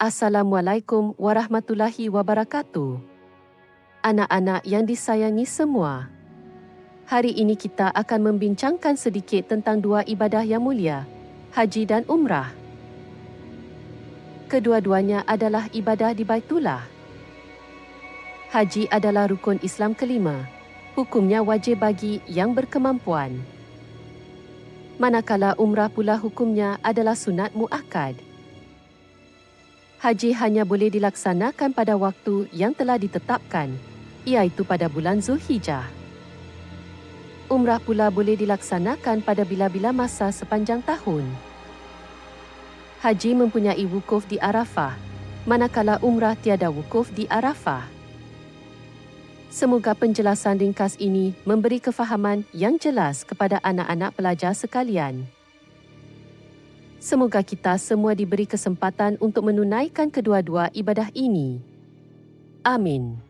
Assalamualaikum warahmatullahi wabarakatuh. Anak-anak yang disayangi semua. Hari ini kita akan membincangkan sedikit tentang dua ibadah yang mulia, haji dan umrah. Kedua-duanya adalah ibadah di Baitullah. Haji adalah rukun Islam kelima. Hukumnya wajib bagi yang berkemampuan. Manakala umrah pula hukumnya adalah sunat muakkad haji hanya boleh dilaksanakan pada waktu yang telah ditetapkan, iaitu pada bulan Zulhijjah. Umrah pula boleh dilaksanakan pada bila-bila masa sepanjang tahun. Haji mempunyai wukuf di Arafah, manakala umrah tiada wukuf di Arafah. Semoga penjelasan ringkas ini memberi kefahaman yang jelas kepada anak-anak pelajar sekalian. Semoga kita semua diberi kesempatan untuk menunaikan kedua-dua ibadah ini. Amin.